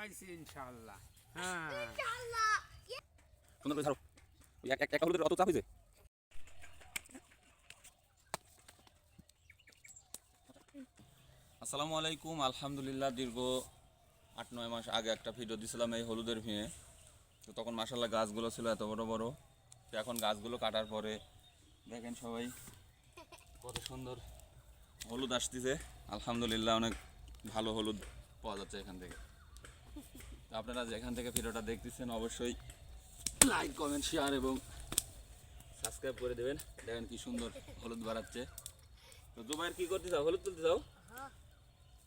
বসাইছি ইনশাল্লাহ হ্যাঁ। সুন্দর করে ওই এক এক- হলুদের অত চাপ হয়েছে? আসসালামু আলাইকুম আলহামদুলিল্লাহ দীর্ঘ আট নয় মাস আগে একটা ভিডিও দিছিলাম এই হলুদের ভিড়ে। তো তখন মাসাল্লাহ গাছগুলো ছিল এত বড় বড়। তো এখন গাছগুলো কাটার পরে দেখেন সবাই কত সুন্দর হলুদ আসতেছে। আলহামদুলিল্লাহ অনেক ভালো হলুদ পাওয়া যাচ্ছে এখান থেকে। তো আপনারা যেখান থেকে ভিডিওটা দেখতেছেন অবশ্যই লাইক কমেন্ট শেয়ার এবং সাবস্ক্রাইব করে দেবেন। দেখেন কি সুন্দর হলুদ বাড়াচ্ছে। তো দুবাইয়ের কি করতে চাও? হলুদ তুলতে চাও?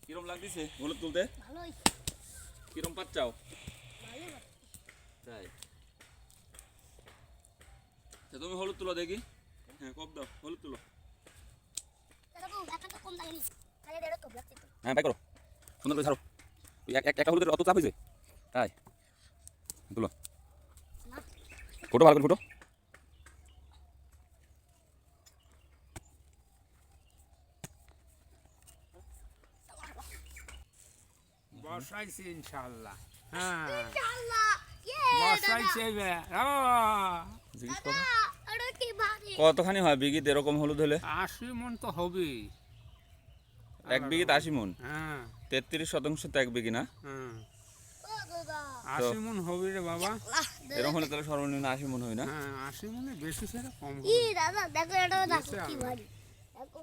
কিরম লাগতেছে হলুদ তুলতে? ভালোই। কিরম পাচ্ছাও? তাই। তুমি হলুদ তুলো দেখি। হ্যাঁ কব দাও হলুদ তুলো। হ্যাঁ বাই করো। সুন্দর করে ছাড়ো। একটা হলুদের অত চাপ হয়েছে? তাই তুলো। ফটো ভালো করে ফটো। বসাইছি ইনশাল্লাহ হ্যাঁ ইয়ে কতখানি হয় বিঘিত এরকম হলুদ হলে? আশি মন তো হবেই। এক বিঘিত আশি মন। হ্যাঁ। তেত্রিশ শতাংশ তো এক বিঘি না? হ্যাঁ। ও দাদা আশি মন হবে রে বাবা। এরকম হলে তাহলে সর্বনিম্ন আশি মন হয় না? হ্যাঁ আশি মনে বেশি সেটা কম হবে। দাদা দেখো এটা কি ভারী। দেখো